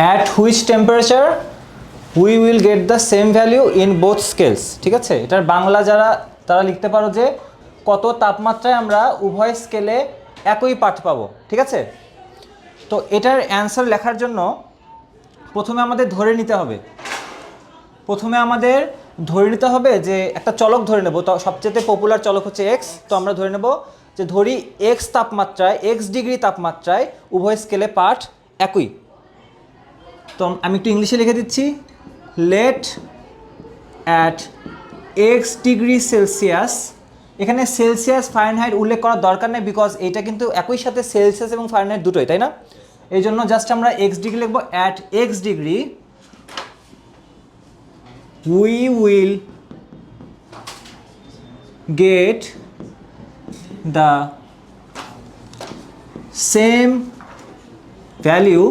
At which temperature we will get the same value in both scales ঠিক আছে? এটার বাংলা যারা, তারা লিখতে পারো যে কত তাপমাত্রায় আমরা উভয় স্কেলে একই পাঠ পাবো, ঠিক আছে? তো এটার অ্যান্সার লেখার জন্য প্রথমে আমাদের ধরে নিতে হবে। প্রথমে আমাদের ধরে নিতে হবে যে একটা চলক ধরে নেব। তো সবচেয়ে পপুলার চলক হচ্ছে এক্স তো আমরা ধরে নেব যে ধরি এক্স তাপমাত্রায় এক্স ডিগ্রি তাপমাত্রায় উভয় স্কেলে পাঠ একই। তো আমি একটু ইংলিশে লিখে দিচ্ছি। Let at X degree Celsius এখানে সেলসিয়াস ফারেনহাইট উল্লেখ করার দরকার নেই বিকজ এটা কিন্তু একই সাথে সেলসিয়াস এবং ফারেনহাইট দুটোই, তাই না? এই জন্য জাস্ট আমরা এক্স ডিগ্রি লিখব। At X degree we will get the same value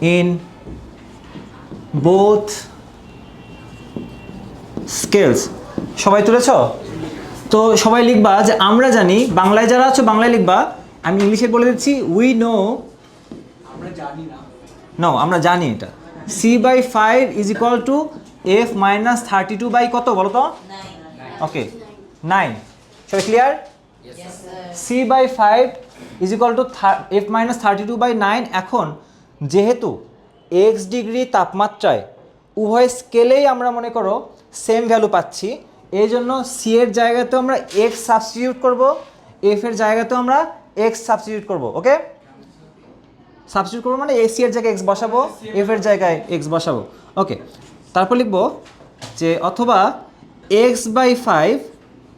in both scales. সবাই তুলেছ? তো সবাই লিখবা যে আমরা জানি বাংলায় যারা আছো বাংলায় লিখবা। আমি ইংলিশে বলে দিচ্ছি উই নো। নো আমরা জানি এটা। C by five is equal to F minus thirty two by কত বলো তো? ওকে নাইন সবাই clear C by five is equal to F minus thirty two by nine এখন যেহেতু এক্স ডিগ্রি তাপমাত্রায় উভয় স্কেলেই আমরা মনে করো সেম ভ্যালু পাচ্ছি এই জন্য সি এর জায়গাতেও আমরা এক্স সাবস্টিটিউট করব এফ এর জায়গাতেও আমরা এক্স সাবস্টিটিউট করব ওকে সাবস্টিটিউট করব মানে এসি এর জায়গায় এক্স বসাবো এফ এর জায়গায় এক্স বসাবো ওকে তারপর লিখব যে অথবা x by five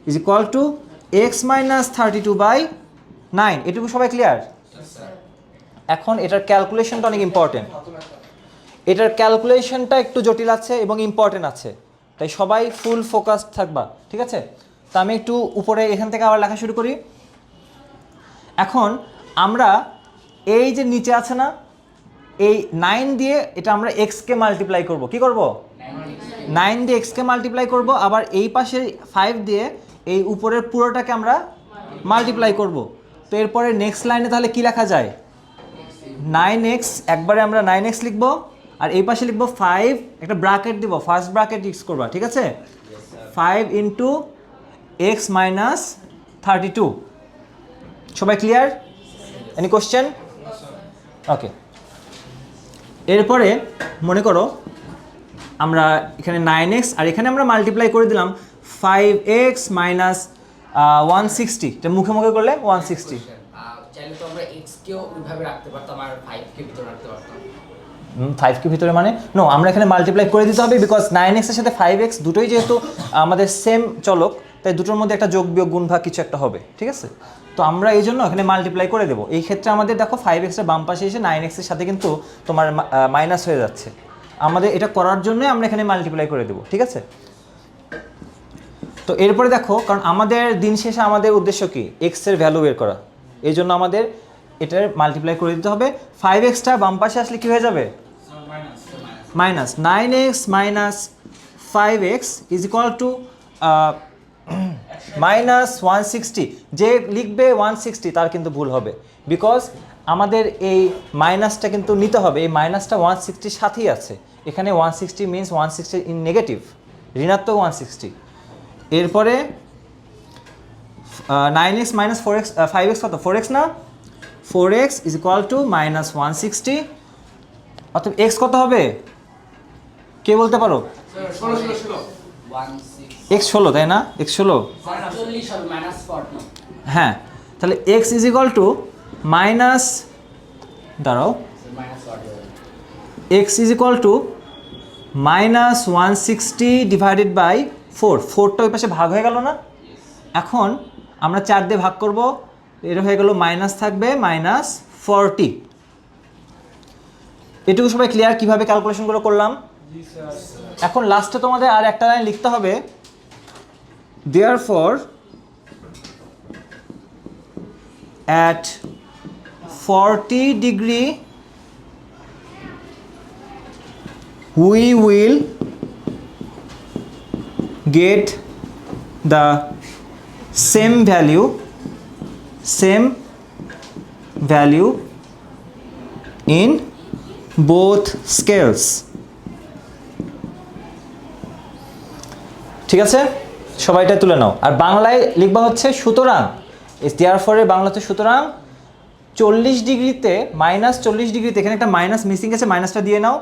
is equal to x minus thirty two by nine এটুকু সবাই ক্লিয়ার এখন এটার ক্যালকুলেশনটা অনেক ইম্পর্টেন্ট এটার ক্যালকুলেশনটা একটু জটিল আছে এবং ইম্পর্টেন্ট আছে। তাই সবাই ফুল ফোকাসড থাকবা, ঠিক আছে? তা আমি একটু উপরে এখান থেকে আবার লেখা শুরু করি। এখন আমরা এই যে নিচে আছে না, এই নাইন দিয়ে এটা আমরা এক্সকে মাল্টিপ্লাই করব। কি করব? নাইন দিয়ে এক্সকে মাল্টিপ্লাই করব, আবার এই পাশে ফাইভ দিয়ে এই উপরের পুরোটাকে আমরা মাল্টিপ্লাই করব। তো এরপরে নেক্সট লাইনে তাহলে কি লেখা যায়? নাইন এক্স একবারে আমরা নাইন এক্স লিখব, আর এই পাশে লিখব ফাইভ একটা ব্রাকেট দিব ফার্স্ট ব্রাকেট ইউজ করবা, ঠিক আছে? Five into x minus thirty two সবাই ক্লিয়ার এনি কোশ্চেন ওকে এরপরে মনে করো, আমরা এখানে নাইন এক্স আর এখানে আমরা মাল্টিপ্লাই করে দিলাম five x minus one sixty এটা মুখে মুখে করলে ওয়ান সিক্সটি কেও ওইভাবে রাখতে পারতাম আর ফাইভ কে ভিতরে রাখতে পারতাম ফাইভ কে ভিতরে মানে? নো আমরা এখানে মাল্টিপ্লাই করে দিতে হবে বিকজ নাইন এক্সের সাথে ফাইভ এক্স দুটোই যেহেতু আমাদের সেম চলক, তাই দুটোর মধ্যে একটা যোগ বিয়োগ গুণ ভাগ কিছু একটা হবে, ঠিক আছে? তো আমরা এই জন্য এখানে মাল্টিপ্লাই করে দেবো। এই ক্ষেত্রে আমাদের দেখো ফাইভ এক্সের বাম পাশে এসে নাইন এক্সের সাথে কিন্তু তোমার মাইনাস হয়ে যাচ্ছে। আমাদের এটা করার জন্যই আমরা এখানে মাল্টিপ্লাই করে দেবো, ঠিক আছে? তো এরপরে দেখো, কারণ আমাদের দিন শেষে আমাদের উদ্দেশ্য কি? এক্সের ভ্যালু বের করা। এই জন্য আমাদের এটার মাল্টিপ্লাই করে দিতে হবে। ফাইভ এক্সটা বাম পাশে আসলে কী হয়ে যাবে? Minus nine x minus five x is equal to minus one sixty যে লিখবে ওয়ান সিক্সটি তার কিন্তু ভুল হবে। বিকজ আমাদের এই মাইনাসটা কিন্তু নিতে হবে। এই মাইনাসটা ওয়ান সিক্সটির সাথেই আছে। এখানে one sixty means one sixty in negative ঋণাত্মক ওয়ান সিক্সটি এরপরে nine x minus four x five x কত? ফোর এক্স না? Four x is equal to minus one sixty অর্থাৎ এক্স কত হবে? কে বলতে পারো? এক্স ষোলো, তাই না? এক্স ষোলো। হ্যাঁ তাহলে x is equal to minus দাঁড়াও। X is equal to minus one sixty divided by four ফোরটা ওই পাশে ভাগ হয়ে গেল না? এখন আমরা চার দিয়ে ভাগ করব। এটা হয়ে গেল মাইনাস থাকবে মাইনাস ফর্টি এটুকু সবাই ক্লিয়ার কীভাবে ক্যালকুলেশনগুলো করলাম? এখন লাস্টে তোমাদের আর একটা লাইন লিখতে হবে। Therefore at forty degree we will get the same value same value in both scales ঠিক আছে? সবাইটা তুলে নাও। আর বাংলায় লিখবা হচ্ছে, সুতরাং দেওয়ার ফলে বাংলা হচ্ছে, সুতরাং, চল্লিশ ডিগ্রিতে মাইনাস চল্লিশ ডিগ্রিতে, এখানে একটা মাইনাস মিসিং আছে মাইনাসটা দিয়ে নাও।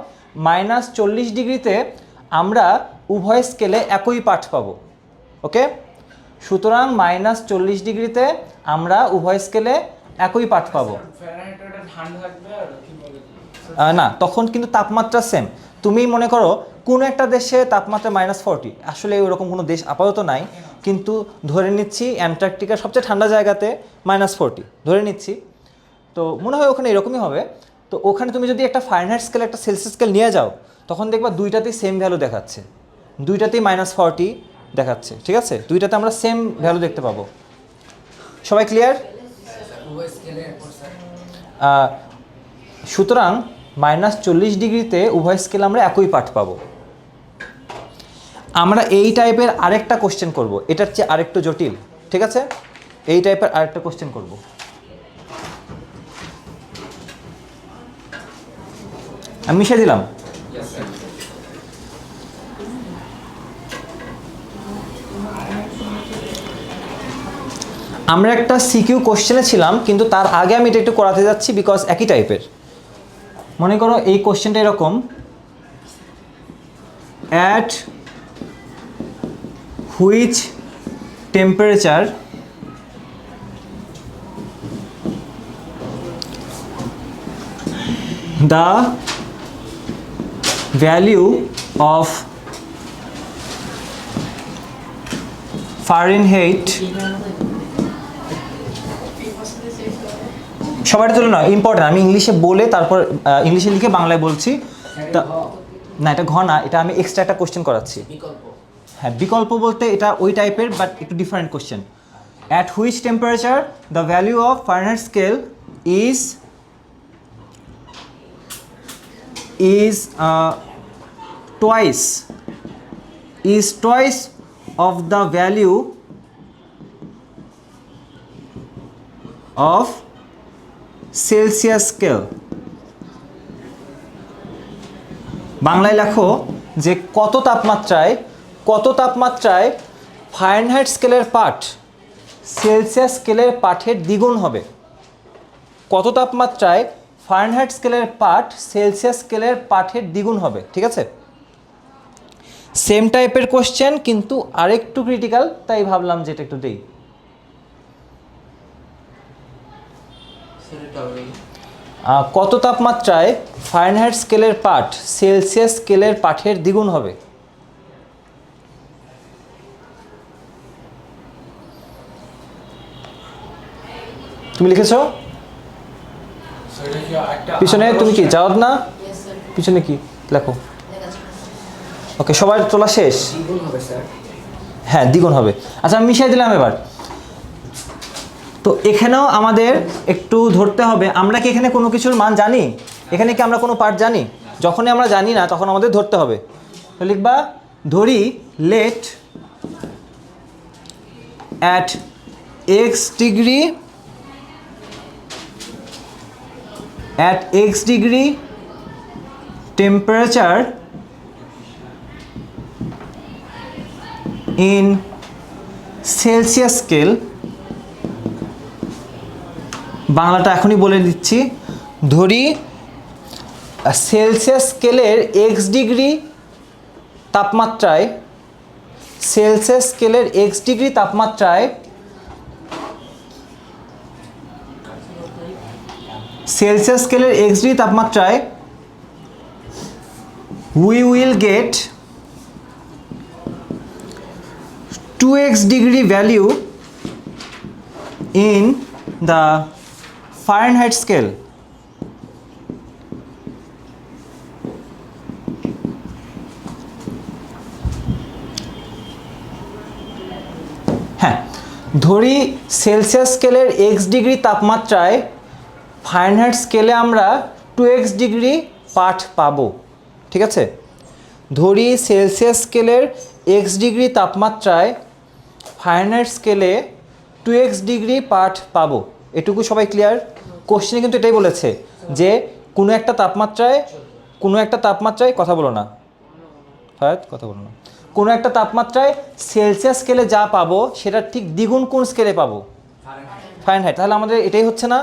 মাইনাস চল্লিশ ডিগ্রিতে আমরা উভয় স্কেলে একই পাঠ পাবো। ওকে সুতরাং মাইনাস চল্লিশ ডিগ্রিতে আমরা উভয় স্কেলে একই পাঠ পাবো। বলে আহ, না তখন কিন্তু তাপমাত্রা সেম তুমি মনে করো কোনো একটা দেশে তাপমাত্রা মাইনাস ফর্টি আসলে ওরকম কোনো দেশ আপাতত নাই কিন্তু ধরে নিচ্ছি অ্যান্টার্কটিকার সবচেয়ে ঠান্ডা জায়গাতে মাইনাস ফোরটি ধরে নিচ্ছি। তো মনে হয় ওখানে এরকমই হবে। তো ওখানে তুমি যদি একটা ফাইনহাইট স্কেল একটা সেলসিয়াস স্কেল নিয়ে যাও তখন দেখবা দুইটাতেই সেম ভ্যালু দেখাচ্ছে। দুইটাতেই মাইনাস ফর্টি দেখাচ্ছে, ঠিক আছে? দুইটাতে আমরা সেম ভ্যালু দেখতে পাবো। সবাই ক্লিয়ার সুতরাং মাইনাস চল্লিশ ডিগ্রিতে উভয় স্কেল আমরা একই পাঠ পাবো। আমরা এই টাইপের আরেকটা কোশ্চেন করব। এটার চেয়ে আরেকটু জটিল, ঠিক আছে? এই টাইপের আরেকটা কোশ্চেন করব। আমি মিশিয়ে দিলাম। আমরা একটা সিকিউ কোশ্চেনে ছিলাম, কিন্তু তার আগে আমি এটা একটু করাতে যাচ্ছি বিকজ একই টাইপের মনে করো এই কোশ্চেনটা এরকম। At which temperature the value of Fahrenheit সবার তুলে না ইম্পর্টেন্ট আমি ইংলিশে বলে তারপর ইংলিশে লিখে বাংলায় বলছি। তা না এটা ঘ না এটা আমি এক্সট্রা একটা কোশ্চেন করাচ্ছি। বিকল্প। হ্যাঁ বিকল্প বলতে এটা ওই টাইপের বাট একটু different question at which temperature the value of Fahrenheit scale is is uh, is is of the value value of scale বাংলায় লেখো যে কত তাপমাত্রায় কত তাপমাত্রায় ফারেনহাইট স্কেলের পাঠ সেলসিয়াস স্কেলের পাঠের দ্বিগুণ হবে। কত তাপমাত্রায় ফারেনহাইট স্কেলের পাঠ সেলসিয়াস স্কেলের পাঠের দ্বিগুণ হবে, ঠিক আছে? সেম টাইপের কোশ্চেন কিন্তু আরেকটু ক্রিটিক্যাল তাই ভাবলাম যে এটা একটু দেই স্যার এটা হবে আহ, কত তাপমাত্রায় ফারেনহাইট স্কেলের পাঠ সেলসিয়াস স্কেলের পাঠের দ্বিগুণ হবে? তুমি লিখেছো? পিছনে তুমি কি জবাব না? পিছনে কি? লেখো। ওকে সবার তোলা শেষ। দ্বিগুণ হবে স্যার। হ্যাঁ দ্বিগুণ হবে। আচ্ছা আমি মিশিয়ে দিলাম এবার। তো এখানেও আমাদের একটু ধরতে হবে, আমরা কি এখানে কোনো কিছুর মান জানি? এখানে কি আমরা কোনো পার্ট জানি? যখনই আমরা জানি না, তখন আমাদের ধরতে হবে। তো লিখবা, ধরি let at x degree at x degree temperature in Celsius scale বাংলাটা এখনই বলে দিচ্ছি। ধরি সেলসিয়াস স্কেলের এক্স ডিগ্রি তাপমাত্রায় সেলসিয়াস স্কেলের এক্স ডিগ্রি তাপমাত্রায় সেলসিয়াস স্কেলের এক্স ডিগ্রি তাপমাত্রায় we will get two x degree value in the Fahrenheit scale. হ্যাঁ ধরি সেলসিয়াস স্কেলের এক্স ডিগ্রি তাপমাত্রায় ফারেনহাইট স্কেলে আমরা টু এক্স ডিগ্রি পাঠ পাবো, ঠিক আছে ধরি সেলসিয়াস স্কেলের এক্স ডিগ্রি তাপমাত্রায় ফারেনহাইট স্কেলে টু এক্স ডিগ্রি পাঠ পাবো এটুকু সবাই ক্লিয়ার কোশ্চেনে কিন্তু এটাই বলেছে যে কোনো একটা তাপমাত্রায় কোনো একটা তাপমাত্রায় কথা বলো না। ফায়াত কথা বলো না। কোনো একটা তাপমাত্রায় সেলসিয়াস স্কেলে যা পাবো সেটা ঠিক দ্বিগুণ কোন স্কেলে পাবো? ফাইন ফারেনহাইট তাহলে আমাদের এটাই হচ্ছে না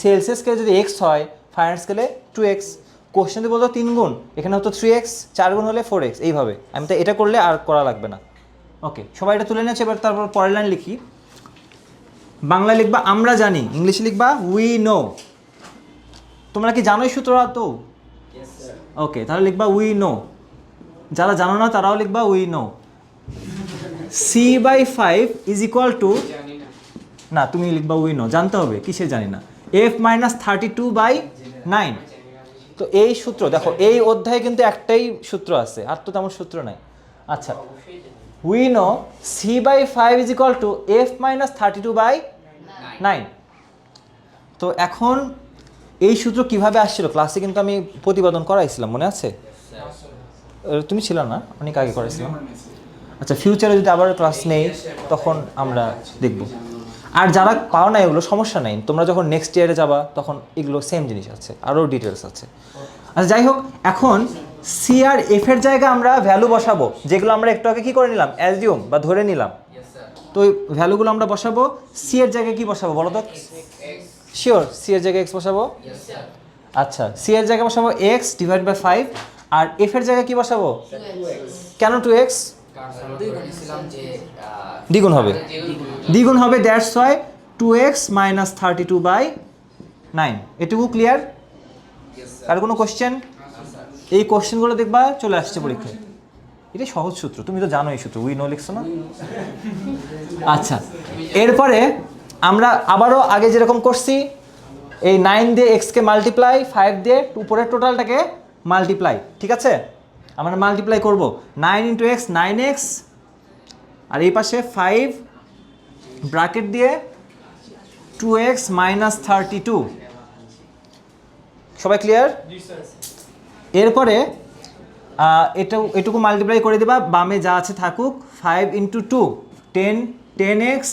সেলসিয়াস স্কেলে যদি এক্স হয় ফারেনহাইট স্কেলে টু এক্স কোশ্চেন যদি বলতো তিন গুণ এখানে হতো থ্রি এক্স চার গুণ হলে ফোর এক্স এইভাবে। আমি তো এটা করলে আর করা লাগবে না। ওকে সবাই এটা তুলে নিয়েছে এবার তারপর পরের লাইন লিখি। বাংলা লিখবা আমরা জানি। ইংলিশে লিখবা উই নো তোমরা কি জানোই সূত্রটা তো? ওকে তাহলে লিখবা উই নো যারা জানো না তারাও লিখবা we know C by five is equal to না। তুমি লিখবা উই নো জানতে হবে কিসে জানি না। F minus thirty two by nine তো এই সূত্র দেখো এই অধ্যায়ে কিন্তু একটাই সূত্র আছে আর তো তেমন সূত্র নাই। আচ্ছা we know C by five is equal to F minus thirty two by nine তো এখন এই সূত্র কীভাবে আসছিল? ক্লাসে কিন্তু আমি প্রতিপাদন করাইছিলাম মনে আছে? তুমি ছিল না? অনেক আগে করাইছিলাম। আচ্ছা ফিউচারে যদি আবার ক্লাস নেই তখন আমরা দেখব। আর যারা পাও না এগুলো সমস্যা নেই। তোমরা যখন নেক্সট ইয়ারে যাবা তখন এগুলো সেম জিনিস আছে। আরও ডিটেলস আছে। আচ্ছা যাই হোক এখন সি আর এফ এর জায়গায় আমরা ভ্যালু বসাবো। যেগুলো আমরা একটু আগে কী করে নিলাম? অ্যাজিউম বা ধরে নিলাম। তো ওই ভ্যালুগুলো আমরা বসাবো। সি এর জায়গায় কি বসাবো বলো তো? শিওর সি এর জায়গায় এক্স বসাবো? আচ্ছা সি এর জায়গায় বসাবো এক্স ডিভাইড বাই ফাইভ আর এফ এর জায়গায় কি বসাবো? কেন টু এক্স দ্বিগুণ হবে। দ্বিগুণ দ্বিগুণ হবে that's why two x minus thirty two by nine এটুকু ক্লিয়ার আর কোনো কোশ্চেন এই কোশ্চেনগুলো দেখবা চলে আসছে পরীক্ষায়। এটা সহজ সূত্র তুমি তো জানো এই সূত্র উই নো লিখছো না? আচ্ছা এরপরে আমরা আবারও আগে যেরকম করছি এই নাইন দিয়ে এক্সকে মাল্টিপ্লাই ফাইভ দিয়ে উপরের টোটালটাকে মাল্টিপ্লাই ঠিক আছে? আমরা মাল্টিপ্লাই করব nine into x nine x আর এই পাশে ফাইভ ব্র্যাকেট দিয়ে two x minus thirty two সবাই ক্লিয়ার এরপরে এটা এটুকু মাল্টিপ্লাই করে দেবা বামে যা আছে থাকুক five into two ten ten x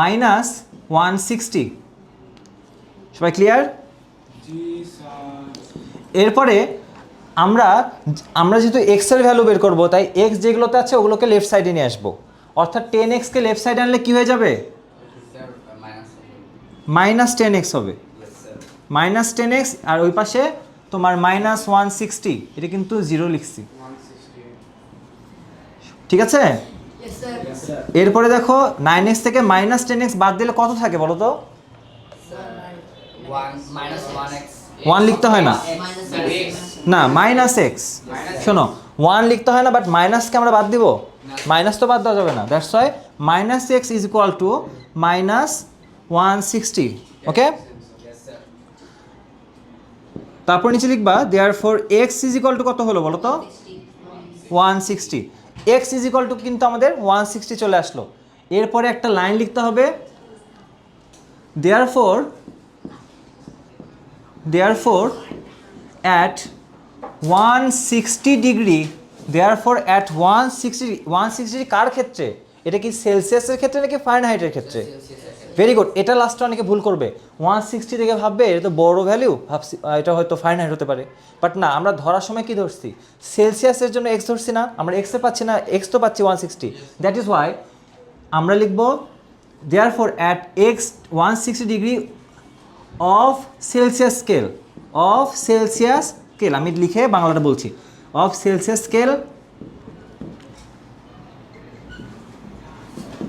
minus one sixty সবাই ক্লিয়ার এরপরে আমরা আমরা যেহেতু এক্সের ভ্যালু বের করব তাই এক্স যেগুলোতে আছে ওগুলোকে লেফট সাইডে নিয়ে আসব। অর্থাৎ টেন এক্সকে লেফট সাইডে আনলে কী হয়ে যাবে? মাইনাস টেন এক্স হবে। মাইনাস টেন এক্স আর ওই পাশে তোমার মাইনাস ওয়ান সিক্সটি এটা কিন্তু জিরো লিখছি। ঠিক আছে? এরপরে দেখো নাইন এক্স থেকে মাইনাস টেন এক্স বাদ দিলে কত থাকে বলো তো? ওয়ান লিখতে হয় না। না মাইনাস এক্স শোনো ওয়ান লিখতে হয় না বাট মাইনাসকে আমরা বাদ দিব? মাইনাস তো বাদ দেওয়া যাবে না। That's why minus x is equal to minus one sixty okay তারপর নিচে লিখবা therefore x is equal to কত হলো বলো তো? One sixty x is equal to কিন্তু আমাদের ওয়ান সিক্সটি চলে আসলো। এরপরে একটা লাইন লিখতে হবে therefore therefore at one sixty degree therefore at one sixty one sixty কার ক্ষেত্রে? এটা কি সেলসিয়াসের ক্ষেত্রে নাকি ফারেনহাইটের ক্ষেত্রে? ভেরি গুড এটা লাস্টে অনেকে ভুল করবে। ওয়ান সিক্সটি থেকে ভাববে, এটা তো বড় ভ্যালু ভাবছি এটা হয়তো ফাইনহাইট হতে পারে। বাট না, আমরা ধরার সময় কি ধরছি? সেলসিয়াসের জন্য এক্স ধরছি না, আমরা এক্সে পাচ্ছি না এক্স তো পাচ্ছি one sixty that is why আমরা লিখব therefore at x one sixty degree of Celsius scale of Celsius scale আমি লিখে বাংলাটা বলছি of Celsius scale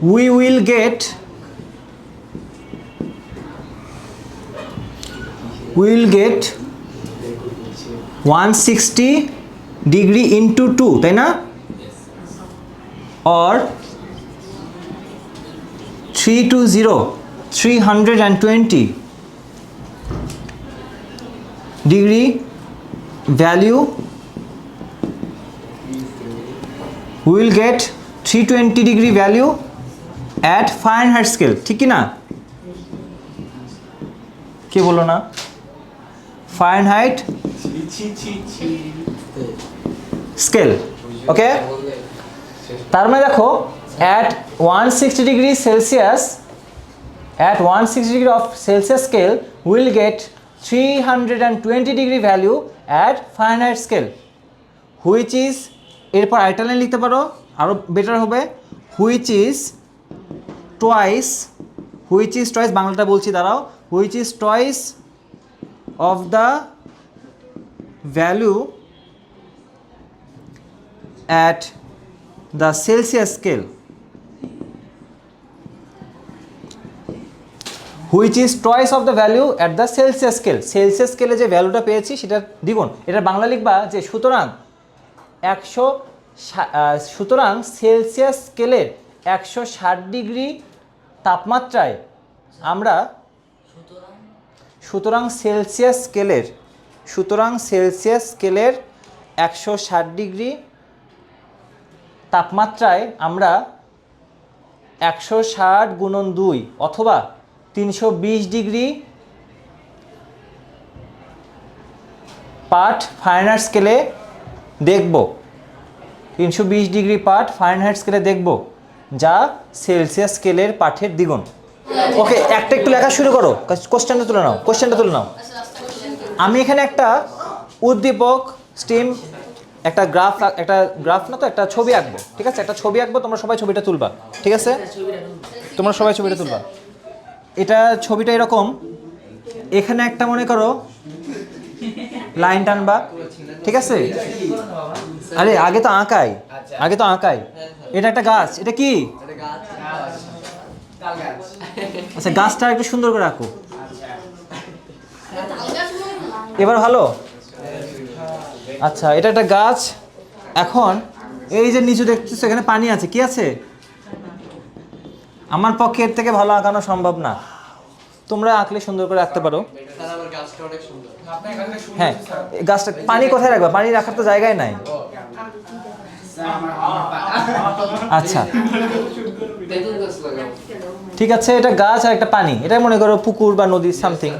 we will get we will get 160 degree into 2 তাই না or 3 to 0 320 degree value we will get 320 degree value at Fahrenheit scale ঠিক কি না কে বলো না? Fahrenheit scale, okay? তার মানে দেখো at one sixty degree Celsius at Celsius scale will get three hundred and twenty degree value at Fahrenheit scale. Which is, এরপর আরেকটা লাইন লিখতে পারো আরও বেটার হবে, which is twice which is twice বাংলাটা বলছি, দাঁড়াও which is twice of the value at the Celsius scale which is twice of the value at the Celsius scale Celsius স্কেলে যে ভ্যালুটা পেয়েছি, সেটা দ্বিগুণ। এটা বাংলা লিখবা যে সুতরাং একশো সুতরাং সেলসিয়াস স্কেলের একশো ষাট ডিগ্রি তাপমাত্রায় আমরা সুতরাং সেলসিয়াস স্কেলের, সুতরাং সেলসিয়াস স্কেলের একশো ষাট ডিগ্রি তাপমাত্রায় আমরা একশো ষাট গুণন দুই অথবা তিনশো বিশ ডিগ্রি পার্ট ফারেনহাইট স্কেলে দেখব। তিনশো বিশ ডিগ্রি পার্ট ফারেনহাইট স্কেলে দেখব। যা সেলসিয়াস স্কেলের পাঠের দ্বিগুণ। ওকে একটা একটু লেখা শুরু করো। কোশ্চেনটা তুলে নাও কোশ্চেনটা তুলে নাও। আমি এখানে একটা উদ্দীপক স্টিম একটা গ্রাফ একটা গ্রাফ না তো, একটা ছবি আঁকবো। ঠিক আছে? একটা ছবি আঁকবো, তোমরা সবাই ছবিটা তুলবা। ঠিক আছে? তোমরা সবাই ছবিটা তুলবা। এটা ছবিটা এরকম। এখানে একটা মনে করো লাইন টানবা। ঠিক আছে? আরে আগে তো আঁকাই আগে তো আঁকাই এটা একটা গাছ। এটা কি? আচ্ছা গাছটা একটু সুন্দর করে আঁকো। এবার ভালো? আচ্ছা এটা একটা গাছ। এখন এই যে নিচু দেখতেছো এখানে পানি আছে। কি আছে? আমার পক্ষে এর থেকে ভালো আঁকানো সম্ভব না। তোমরা আঁকলে সুন্দর করে রাখতে পারো। হ্যাঁ গাছটা পানি কোথায় রাখবা? পানি রাখার তো জায়গায় নাই। আচ্ছা। ঠিক আছে, এটা গাছ আর একটা পানি। এটা মনে করো পুকুর বা নদীর সামথিং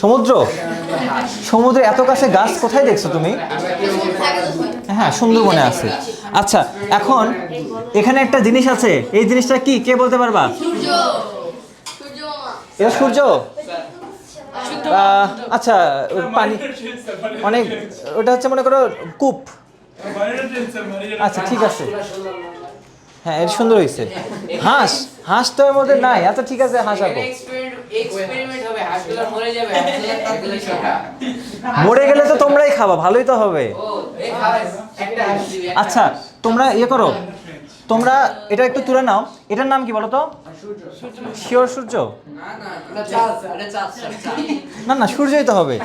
সমুদ্র? সমুদ্র এত কাছে গাছ কোথায় দেখছ তুমি? হ্যাঁ সুন্দরবনে আছে। আচ্ছা এখন এখানে একটা জিনিস আছে। এই জিনিসটা কি? কে বলতে পারবা? সূর্য। সূর্য এটা সূর্য? আচ্ছা পানি অনেক ওটা হচ্ছে মনে করো কূপ। আচ্ছা ঠিক আছে। হ্যাঁ এটা সুন্দর হয়েছে। হাঁস হাঁস তো এর মধ্যে নাই। আচ্ছা ঠিক আছে হাঁস এক্সপেরিমেন্ট মরে গেলে তো তোমরাই খাবা ভালোই তো হবে। আচ্ছা তোমরা ইয়ে করো। তোমরা এটা একটু তুলে নাও। এটার নাম কি বলো তো? শিওর সূর্য। না না সূর্যই তো হবে।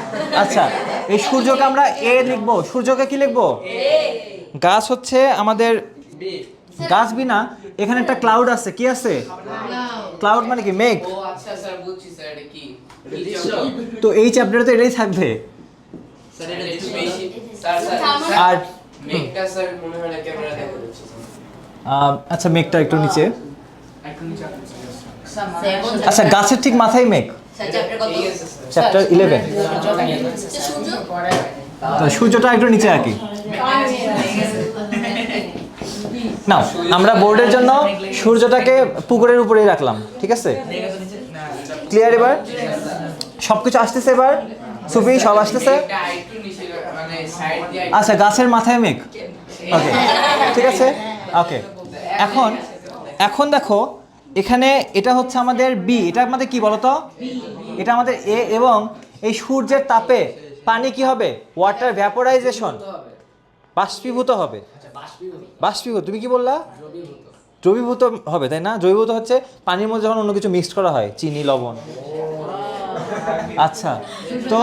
আচ্ছা এই সূর্যকে আমরা এ লিখব। সূর্যকে কি লিখব? গাছ হচ্ছে আমাদের গাছ বিনা এখানে একটা ক্লাউড আছে কি আছে? ক্লাউড মানে কি মেঘ? ও আচ্ছা স্যার বুঝছি স্যার এটা কি? তো এই চ্যাপ্টারে তো এটাই থাকবে। আর না আচ্ছা মেঘটা একটু নিচে। একটু নিচে আসুন, স্যার। আচ্ছা গাছের ঠিক মাথায় মেঘ? চ্যাপ্টার ইলেভেন তো সূর্যটা একটু নিচে আঁকি। নাও, আমরা বোর্ডের জন্য সূর্যটাকে পুকুরের উপরেই রাখলাম, ঠিক আছে? ক্লিয়ার এবার? সব কিছু আসতেছে এবার? সুফি, সব আসতেছে? আচ্ছা গাছের মাথায় মেঘ। ওকে ঠিক আছে? ওকে এখন এখন দেখো, এখানে এটা হচ্ছে আমাদের বি এটা আমাদের কি বলতো? এটা আমাদের এ এবং এই সূর্যের তাপে পানি কি হবে? ওয়াটার ভ্যাপোরাইজেশন বাষ্পীভূত হবে। বাষ্পীভূত। তুমি কি বললা? দ্রবীভূত। হবে তাই না? দ্রবীভূত হচ্ছে পানির মধ্যে যখন অন্য কিছু মিক্সড করা হয় চিনি লবণ। আচ্ছা তো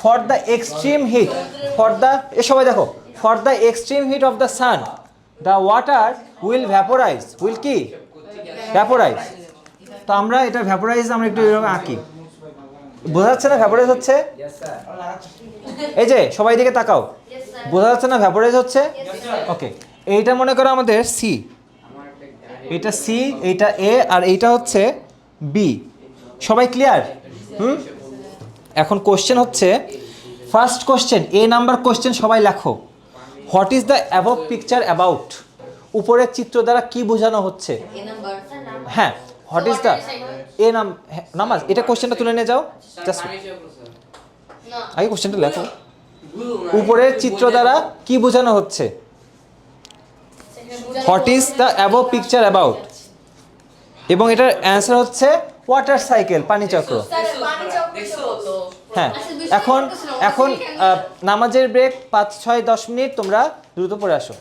for the extreme heat for the এ সবাই দেখো for the extreme heat of the sun the water will vaporise will কি? ভ্যাপোরাইজ তো আমরা এটা ভ্যাপোরাইজ আমরা একটু এরকম আঁকি। বোঝা যাচ্ছে না ভ্যাপোরাইজ হচ্ছে? এই যে সবাই দিকে তাকাও। বোঝা যাচ্ছে না ভ্যাপোরাইজ হচ্ছে? ওকে এইটা মনে করো আমাদের সি এটা সি এইটা এ আর এইটা হচ্ছে বি সবাই ক্লিয়ার হুম? এখন কোশ্চেন হচ্ছে first question A number question সবাই লেখো। What is the above picture about উপরের চিত্র দ্বারা কি বোঝানো হচ্ছে? হ্যাঁ হোয়াট ইজ দ্য এ নাম হ্যাঁ, নামাজ এটা কোশ্চেনটা তুলে নিয়ে যাও। জাস্ট আগে কোশ্চেনটা লেখো। উপরের চিত্র দ্বারা কি বোঝানো হচ্ছে? What is the above picture about এবং এটার অ্যান্সার হচ্ছে ওয়াটার সাইকেল পানি চক্র। হ্যাঁ আচ্ছা, এখন এখন নামাজের ব্রেক পাঁচ ছয় দশ মিনিট তোমরা দ্রুত পড়ে আসো।